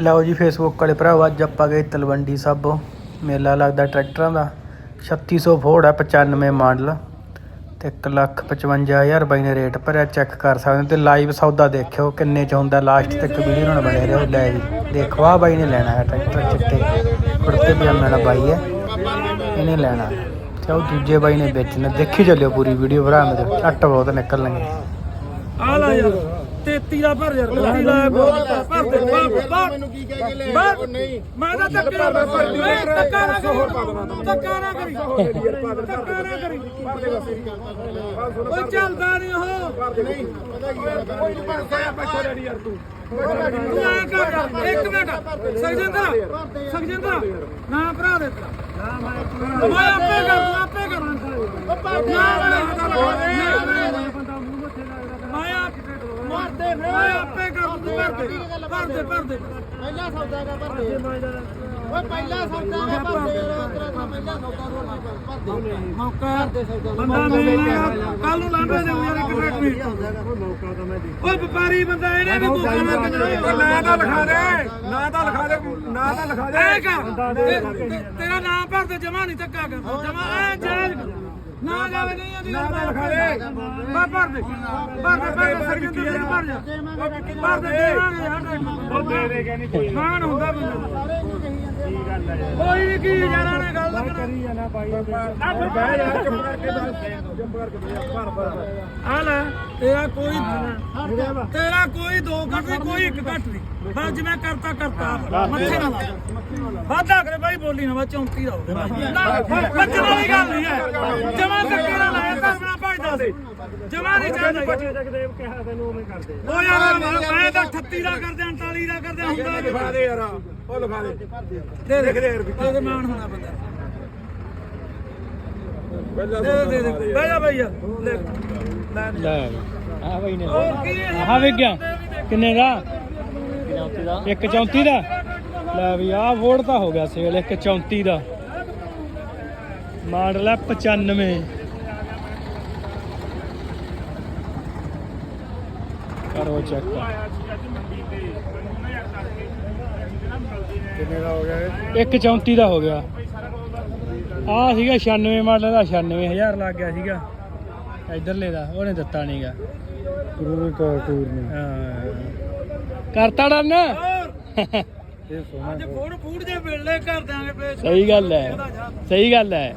ਲਓ ਜੀ ਫੇਸਬੁੱਕ ਵਾਲੇ ਭਰਾਓ, ਅੱਜ ਆਪਾਂ ਗਏ ਤਲਵੰਡੀ ਸਾਬੋ ਮੇਲਾ ਲੱਗਦਾ ਟਰੈਕਟਰਾਂ ਦਾ। 3600 ਫੋਰਡ ਹੈ 95 ਮਾਡਲ। ਤੇ 155000 ਬਾਈ ਨੇ ਰੇਟ ਭਰਿਆ ਚੈੱਕ ਕਰ ਸਕਦੇ ਹੋ। ਤੇ ਲਾਈਵ ਸੌਦਾ ਦੇਖਿਓ ਕਿੰਨੇ ਚ ਹੁੰਦਾ। ਲਾਸਟ ਤੱਕ ਵੀਡੀਓ ਨਾਲ ਬਣੇ ਰਹੋ। ਲੈ ਜੀ, ਦੇਖੋ ਆ ਬਾਈ ਨੇ ਲੈਣਾ ਹੈ ਟਰੈਕਟਰ ਚਿੱਟੇ। ਕੁੜਤੇ ਪਜਾਮੇ ਵਾਲਾ ਬਾਈ ਹੈ। ਇਹਨੇ ਲੈਣਾ। ਤੇ ਉਹ ਦੂਜੇ ਬਾਈ ਨੇ ਵੇਚਣਾ। ਦੇਖੀ ਚੱਲਿਓ ਪੂਰੀ ਵੀਡੀਓ ਭਰਾ ਮੇਰੇ। ਝੱਟ ਬਹੁਤ ਨਿਕਲਣਗੇ। ਆ ਲਾ ਯਾਰ। 33 ਦਾ ਭਰ ਯਾਰ 33 ਦਾ ਭਰ ਦੇ ਭਰ ਮੈਨੂੰ ਕੀ ਕਹਿ ਕੇ ਲੈ ਭਰ ਨਹੀਂ ਮੈਂ ਤਾਂ ਧੱਕਾ ਨਾ ਕਰੀ ਧੱਕਾ ਨਾ ਕਰੀ ਧੱਕਾ ਨਾ ਕਰੀ ਧੱਕਾ ਨਾ ਕਰੀ ਓਏ ਚੱਲਦਾ ਨਹੀਂ ਉਹ ਨਹੀਂ ਪਤਾ ਕੀ ਗੱਲ ਕੋਈ ਨਹੀਂ ਪਰਸਾ ਪੈਸੇ ਲੈਣੀ ਯਾਰ ਤੂੰ ਕਰ ਇੱਕ ਮਿੰਟ ਸਖਜਿੰਦਰ ਸਖਜਿੰਦਰ ਨਾ ਭਰਾ ਦੇ ਮੈਂ ਆਪੇ ਕਰ ਆਪੇ ਕਰਾਂ ਨਾ ਮੈਂ ਮਾਰਦੇ ਮੈਂ ਆਪੇ ਕਰ ਦੂੰ ਭਰ ਦੇ ਭਰ ਦੇ। ਭਰ ਦੇ ਪਹਿਲਾ ਸੌਦਾ ਦਾ। ਭਰਦੇ ਓਏ ਪਹਿਲਾ ਸੌਦਾ ਦਾ ਭਰਦੇ ਯਾਰ ਤੇਰਾ ਤਾਂ ਪਹਿਲਾ ਸੌਦਾ ਰੋਣਾ ਭਰਦੇ ਮੌਕਾ ਦੇ ਸੌਦਾ ਬੰਦਾ ਮਿਲਣਾ ਕੱਲ ਨੂੰ ਲਾਂਭੇ ਦੇ ਯਾਰ ਇੱਕ ਮਿੰਟ ਵੀ। ਓਏ ਵਪਾਰੀ ਬੰਦਾ ਇਹਨੇ ਵੀ ਭੁੱਖਾ ਨਾ ਕਿੰਨਾ ਨਾ ਤਾਂ ਲਿਖਾ ਦੇ ਨਾ ਤਾਂ ਲਿਖਾ ਦੇ ਨਾ ਤਾਂ ਲਿਖਾ ਦੇ। ਐ ਕਰ। ਤੇਰਾ ਨਾਮ ਭਰ ਦੇ ਜਮਾ ਨਹੀਂ ਕਰ। ਜਮਾ ਐ ਜਾਇਜ਼ ਕਰ। ਨਾ ਜਾਵੇ ਨਹੀਂ ਆਂਦੀ ਨਾ ਲਿਖਾ ਦੇ। ਮੈਂ ਭਰ ਦੇ। ਭਰ ਦੇ ਭਰ ਦੇ ਸਰਜਿੰਦਰ ਸਿੰਘ ਭਰ ਜਾ। ਭਰ ਦੇ ਦੇਵਾਂਗੇ ਯਾਰ ਉਹ ਦੇ ਦੇ ਕਹਿੰਦੀ ਕੋਈ ਮਾਨ ਹੁੰਦਾ ਬੰਦਾ। ਕੋਈ ਵੀ ਕੀ ਯਾਰਾਂ ਗੱਲ ਕਰੀ ਨਾ ਫਿਰ ਬਹਿ ਜਾ ਚੁੱਪ ਕਰਕੇ ਦੱਸ ਚੁੱਪ ਕਰਕੇ ਬਹਿ ਭਰ ਭਰ ਆ ਲੈ ਤੇਰਾ ਕੋਈ ਤੇਰਾ ਕੋਈ ਦੋ ਘੱਟ ਨਹੀਂ ਕੋਈ ਇੱਕ ਘੱਟ ਨਹੀਂ ਬਸ ਜਿਵੇਂ ਕਰਤਾ ਕਰਤਾ ਮੱਥੇ ਨਾ ਲਾ ਵਾਦਾ ਕਰੇ ਬਾਈ ਬੋਲੀ ਨਾ ਬਸ 34 ਦਾ ਬੱਚਣ ਵਾਲੀ ਗੱਲ ਨਹੀਂ ਹੈ ਜਮਾ ਧੱਕੇ ਨਾਲ ਲਾਇਆ ਤਾਂ ਬਣਾ ਭਜਦਾ ਸੀ ਜਮਾ ਨਹੀਂ ਚਾਹੀਦਾ ਜਗਦੇਵ ਕਿਹਾ ਤੈਨੂੰ ਉਵੇਂ ਕਰਦੇ ਉਹ ਯਾਰ ਮੈਂ ਤਾਂ 38 ਦਾ ਕਰਦੇ 39 ਦਾ ਕਰਦੇ ਹੁੰਦਾ। ਲਿਖਾ ਦੇ ਯਾਰ ਉਹ ਲਿਖਾ ਦੇ ਦੇ ਦੇ ਦੇ ਮਾਨ ਹੋਣਾ ਬੰਦਾ ਪਹਿਲਾਂ ਦੇ ਦੇ ਦੇ ਦੇ ਬਹਿ ਜਾ ਬਈ ਯਾਰ ਲੈ। ਲੈ। ਲੈ ਆ ਬਾਈ। ਨੇ। ਹੋਰ ਕੀ ਇਹ ਆਹ ਵੇਖ ਗਿਆ ਕਿੰਨੇ ਦਾ? ਇੱਕ 34 ਦਾ। ਲੈ ਵੀ ਆਹ ਵੋਟ ਤਾਂ ਹੋ ਗਿਆ ਸੇਲ ਇੱਕ 34 ਦਾ। ਮਾਡਲ ਹੈ 95 ਕਰੋ ਚੈੱਕ। ਕਿੰਨੇ ਦਾ ਹੋ ਗਿਆ ਇਹ? ਇੱਕ 34 ਦਾ ਹੋ ਗਿਆ। ਆ ਸੀਗਾ 96 ਮਾਡਲ ਦਾ 96000 ਲੱਗ ਗਿਆ ਸੀਗਾ। ਇਧਰਲੇ ਦਾ ਉਹਨੇ ਦਿੱਤਾ ਨਹੀਂਗਾ ਗੁਰੂ ਟੂਰ ਨੇ ਹਾਂ। ਕਰਤਾ ਡਨ ਇਹ ਸੋਹਣਾ ਅੱਜ ਫੋਨ ਫੂਡ ਜੇ ਵੇਲੇ ਕਰ ਦਾਂਗੇ ਸਹੀ ਗੱਲ ਹੈ। ਸਹੀ ਗੱਲ ਹੈ।